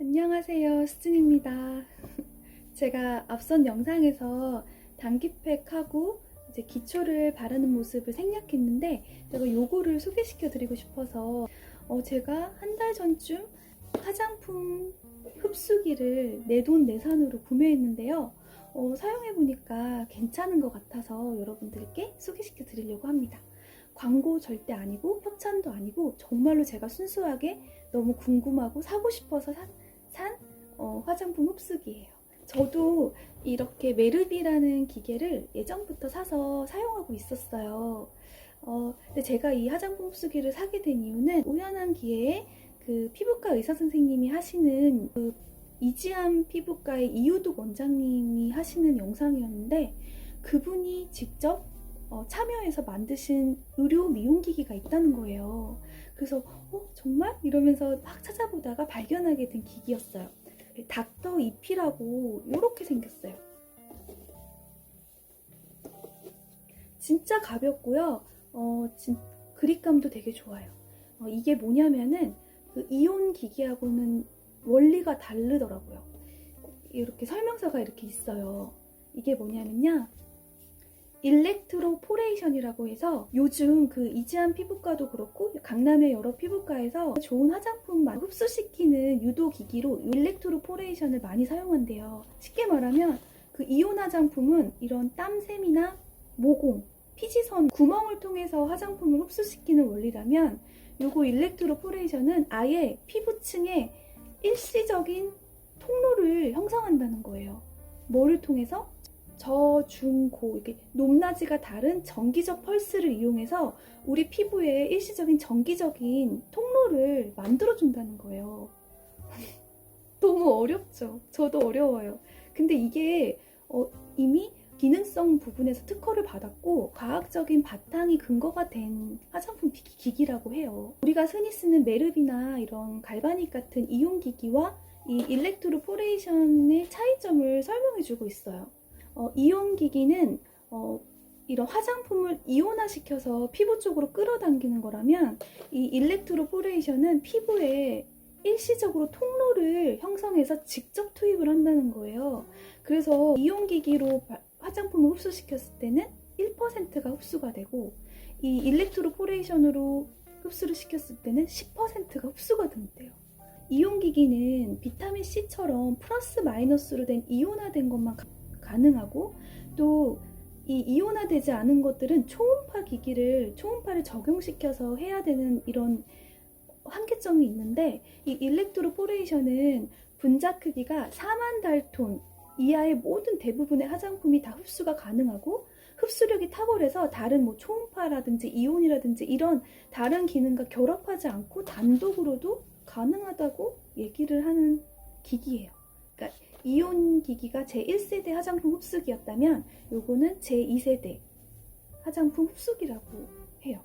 안녕하세요. 수진입니다. 제가 앞선 영상에서 단기팩하고 이제 기초를 바르는 모습을 생략했는데 제가 요거를 소개시켜 드리고 싶어서 어, 제가 한 달 전쯤 화장품 흡수기를 내 돈 내산으로 구매했는데요. 어, 사용해보니까 괜찮은 것 같아서 여러분들께 소개시켜 드리려고 합니다. 광고 절대 아니고 협찬도 아니고 정말로 제가 순수하게 너무 궁금하고 사고 싶어서 산, 산 어, 화장품 흡수기예요. 저도 이렇게 메르비라는 기계를 예전부터 사서 사용하고 있었어요. 어, 근데 제가 이 화장품 흡수기를 사게 된 이유는 우연한 기회에 그 피부과 의사 선생님이 하시는 그 이지암 피부과의 이유독 원장님이 하시는 영상이었는데 그분이 직접 어, 참여해서 만드신 의료 미용기기가 있다는 거예요. 그래서 어 정말 이러면서 막 찾아보다가 발견하게 된 기기였어요. 닥터 이피라고 이렇게 생겼어요. 진짜 가볍고요. 어, 진, 그립감도 되게 좋아요. 어, 이게 뭐냐면은 그 이온 기기하고는 원리가 다르더라고요. 이렇게 설명서가 이렇게 있어요. 이게 뭐냐면요. 일렉트로포레이션이라고 해서 요즘 그 이지한 피부과도 그렇고 강남의 여러 피부과에서 좋은 화장품만 흡수시키는 유도 기기로 일렉트로포레이션을 많이 사용한대요. 쉽게 말하면 그 이온 화장품은 이런 땀샘이나 모공, 피지선 구멍을 통해서 화장품을 흡수시키는 원리라면 요거 일렉트로포레이션은 아예 피부층에 일시적인 통로를 형성한다는 거예요. 뭐를 통해서? 저, 중, 고 이렇게 높낮이가 다른 정기적 펄스를 이용해서 우리 피부에 일시적인 정기적인 통로를 만들어 준다는 거예요. 너무 어렵죠? 저도 어려워요. 근데 이게 어, 이미 기능성 부분에서 특허를 받았고 과학적인 바탕이 근거가 된 화장품 기- 기기라고 해요. 우리가 흔히 쓰는 메르비나 이런 갈바닉 같은 이온 기기와 이 일렉트로포레이션의 차이점을 설명해주고 있어요. 어, 이온 기기는 어, 이런 화장품을 이온화시켜서 피부 쪽으로 끌어당기는 거라면 이 일렉트로포레이션은 피부에 일시적으로 통로를 형성해서 직접 투입을 한다는 거예요. 그래서 이온 기기로 바- 화장품을 흡수시켰을 때는 1%가 흡수가 되고 이 일렉트로포레이션으로 흡수를 시켰을 때는 10%가 흡수가 된대요. 이온 기기는 비타민 C처럼 플러스 마이너스로 된 이온화된 것만 가- 가능하고 또 이 이온화되지 않은 것들은 초음파 기기를 초음파를 적용시켜서 해야 되는 이런 한계점이 있는데 이 일렉트로포레이션은 분자 크기가 4만 달톤 이하의 모든 대부분의 화장품이 다 흡수가 가능하고 흡수력이 탁월해서 다른 뭐 초음파라든지 이온이라든지 이런 다른 기능과 결합하지 않고 단독으로도 가능하다고 얘기를 하는 기기예요. 그러니까 이온 기기가 제1세대 화장품 흡수기였다면 요거는 제2세대 화장품 흡수기라고 해요.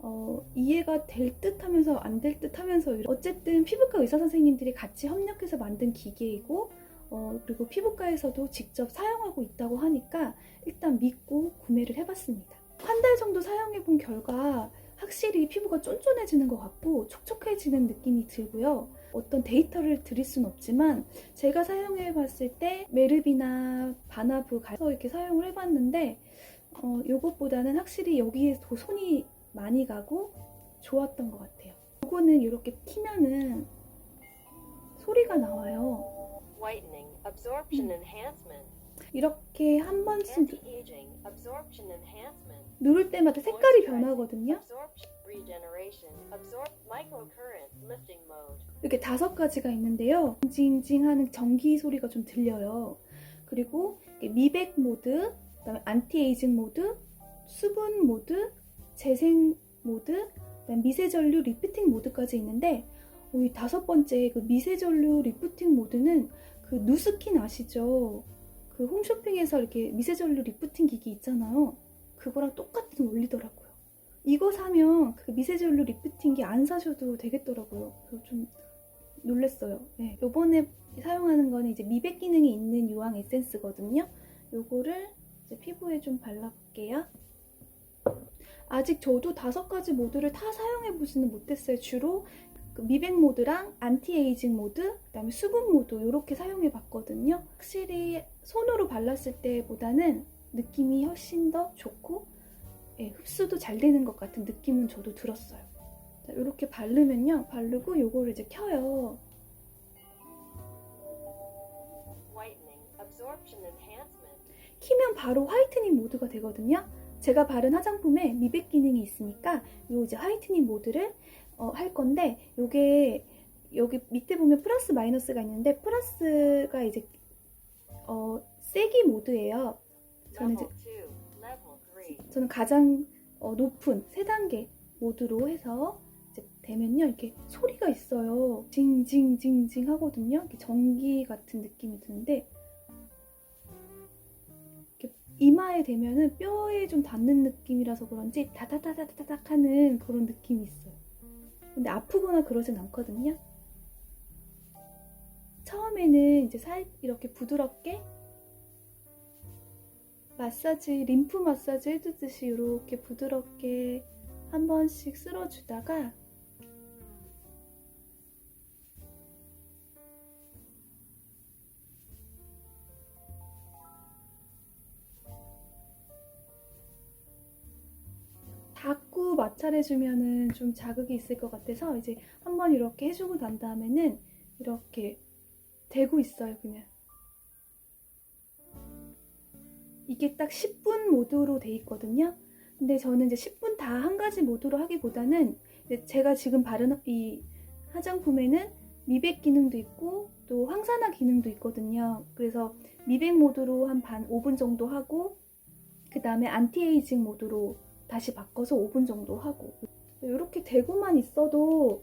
어, 이해가 될 듯 하면서 안 될 듯 하면서 어쨌든 피부과 의사 선생님들이 같이 협력해서 만든 기계이고 어, 그리고 피부과에서도 직접 사용하고 있다고 하니까 일단 믿고 구매를 해봤습니다. 한 달 정도 사용해본 결과 확실히 피부가 쫀쫀해지는 것 같고 촉촉해지는 느낌이 들고요. 어떤 데이터를 드릴 순 없지만 제가 사용해 봤을 때 메르비나 바나브 가서 이렇게 사용을 해봤는데 어, 요것보다는 확실히 여기에 더 손이 많이 가고 좋았던 것 같아요. 요거는 이렇게 키면은 소리가 나와요. Enhancement, 이렇게 한 번씩 누를 때마다 색깔이 변하거든요. 이렇게 다섯 가지가 있는데요. 징징 하는 전기 소리가 좀 들려요. 그리고 미백 모드, 그다음에 안티에이징 모드, 수분 모드, 재생 모드, 미세전류 리프팅 모드까지 있는데 어, 이 다섯 번째 그 미세전류 리프팅 모드는 그 누스킨 아시죠? 그 홈쇼핑에서 이렇게 미세전류 리프팅 기기 있잖아요. 그거랑 똑같은 원리더라고요. 이거 사면 그 미세전류 리프팅기 안 사셔도 되겠더라고요. 그래서 좀 놀랬어요. 네, 요번에 사용하는 거는 이제 미백 기능이 있는 유황 에센스거든요. 요거를 피부에 좀 발라볼게요. 아직 저도 다섯 가지 모드를 다 사용해 보지는 못했어요. 주로 그 미백 모드랑 안티에이징 모드, 그다음에 수분 모드 이렇게 사용해 봤거든요. 확실히 손으로 발랐을 때보다는 느낌이 훨씬 더 좋고 예, 흡수도 잘 되는 것 같은 느낌은 저도 들었어요. 자, 이렇게 바르면요, 바르고 요거를 이제 켜요. 키면 바로 화이트닝 모드가 되거든요. 제가 바른 화장품에 미백 기능이 있으니까 요 이제 화이트닝 모드를 어, 할 건데 요게 여기 밑에 보면 플러스 마이너스가 있는데 플러스가 이제 어, 세기 모드예요. 저는 이제 저는 가장 어, 높은 세 단계 모드로 해서 되면요 이렇게 소리가 있어요. 징징징징 하거든요. 전기 같은 느낌이 드는데 이마에 대면은 뼈에 좀 닿는 느낌이라서 그런지 다다다다다닥 하는 그런 느낌이 있어요. 근데 아프거나 그러진 않거든요. 처음에는 이제 살 이렇게 부드럽게 마사지, 림프 마사지 해주듯이 이렇게 부드럽게 한 번씩 쓸어주다가 자꾸 마찰해주면은 좀 자극이 있을 것 같아서 이제 한번 이렇게 해주고 난 다음에는 이렇게 대고 있어요, 그냥. 이게 딱 10분 모드로 돼 있거든요. 근데 저는 이제 10분 다 한 가지 모드로 하기보다는 제가 지금 바른 이 화장품에는 미백 기능도 있고 또 황산화 기능도 있거든요. 그래서 미백 모드로 한 반 5분 정도 하고 그 다음에 안티에이징 모드로 다시 바꿔서 5분 정도 하고 이렇게 대고만 있어도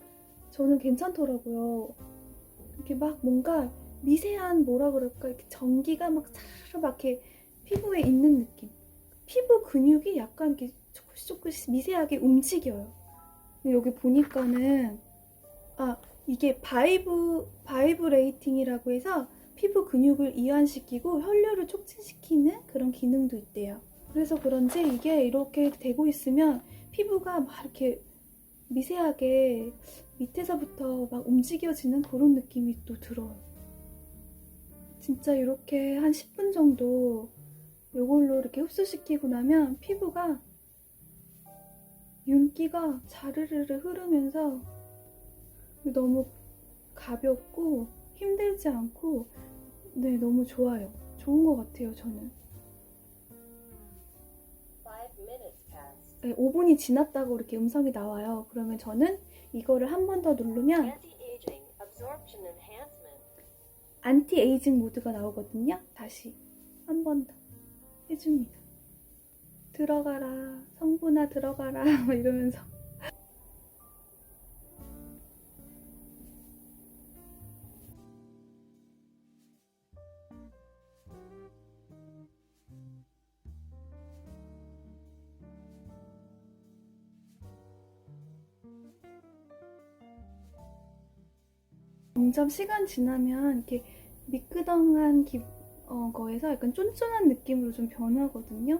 저는 괜찮더라고요. 이렇게 막 뭔가 미세한 뭐라 그럴까 이렇게 전기가 막 차르르 막 이렇게 피부에 있는 느낌. 피부 근육이 약간 이렇게 조금씩 조금씩 미세하게 움직여요. 여기 보니까는 아 이게 바이브 바이브레이팅이라고 해서 피부 근육을 이완시키고 혈류를 촉진시키는 그런 기능도 있대요. 그래서 그런지 이게 이렇게 되고 있으면 피부가 막 이렇게 미세하게 밑에서부터 막 움직여지는 그런 느낌이 또 들어요. 진짜 이렇게 한 10분 정도 이걸로 이렇게 흡수시키고 나면 피부가 윤기가 자르르르 흐르면서 너무 가볍고 힘들지 않고 네 너무 좋아요. 좋은 것 같아요 저는. 5 minutes passed. 네, 5분이 지났다고 이렇게 음성이 나와요. 그러면 저는 이거를 한 번 더 누르면. 안티 에이징 모드가 나오거든요. 다시 한 번 더 해줍니다. 들어가라, 성분아 들어가라, 막 이러면서. 점점 시간 지나면 이렇게 미끄덩한 기, 어, 거에서 약간 쫀쫀한 느낌으로 좀 변하거든요.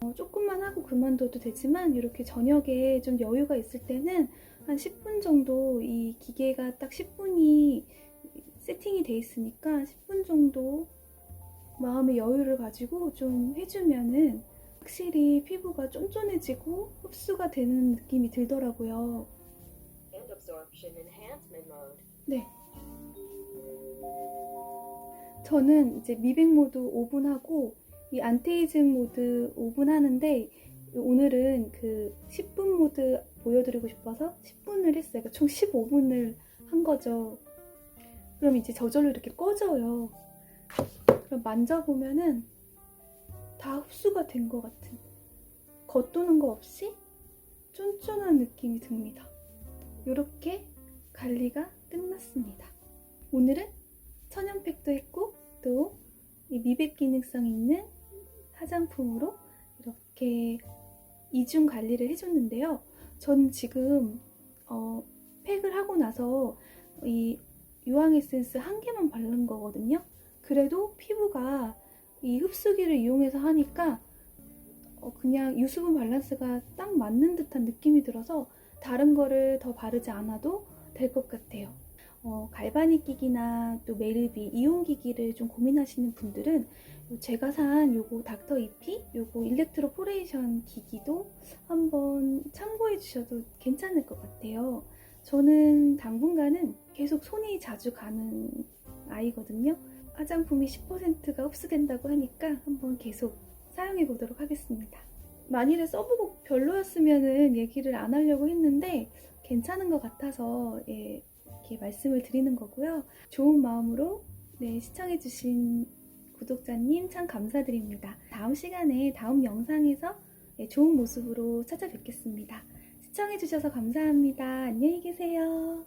어, 조금만 하고 그만둬도 되지만 이렇게 저녁에 좀 여유가 있을 때는 한 10분 정도 이 기계가 딱 10분이 세팅이 돼 있으니까 10분 정도 마음의 여유를 가지고 좀 해주면은 확실히 피부가 쫀쫀해지고 흡수가 되는 느낌이 들더라고요. 네. 저는 이제 미백 모드 5분 하고 이 안테이징 모드 5분 하는데 오늘은 그 10분 모드 보여드리고 싶어서 10분을 했어요. 그러니까 총 15분을 한 거죠. 그럼 이제 저절로 이렇게 꺼져요. 그럼 만져보면은 다 흡수가 된 것 같은 겉도는 거 없이 쫀쫀한 느낌이 듭니다. 이렇게 관리가 끝났습니다. 오늘은 천연팩도 했고 또이 미백 기능성 있는 화장품으로 이렇게 이중 관리를 해줬는데요. 전 지금 어, 팩을 하고 나서 이 유황 에센스 한 개만 바른 거거든요. 그래도 피부가 이 흡수기를 이용해서 하니까 어, 그냥 유수분 밸런스가 딱 맞는 듯한 느낌이 들어서 다른 거를 더 바르지 않아도 될 것 같아요. 어, 갈바닉기기나 또 메르비, 이온 기기를 좀 고민하시는 분들은 제가 산 요거 닥터 이피 요거 일렉트로 포레이션 기기도 한번 참고해 주셔도 괜찮을 것 같아요. 저는 당분간은 계속 손이 자주 가는 아이거든요. 화장품이 10%가 흡수된다고 하니까 한번 계속 사용해 보도록 하겠습니다. 만일에 써보고 별로였으면은 얘기를 안 하려고 했는데 괜찮은 것 같아서 예, 이렇게 말씀을 드리는 거고요. 좋은 마음으로 네, 시청해주신 구독자님 참 감사드립니다. 다음 시간에 다음 영상에서 네, 좋은 모습으로 찾아뵙겠습니다. 시청해주셔서 감사합니다. 안녕히 계세요.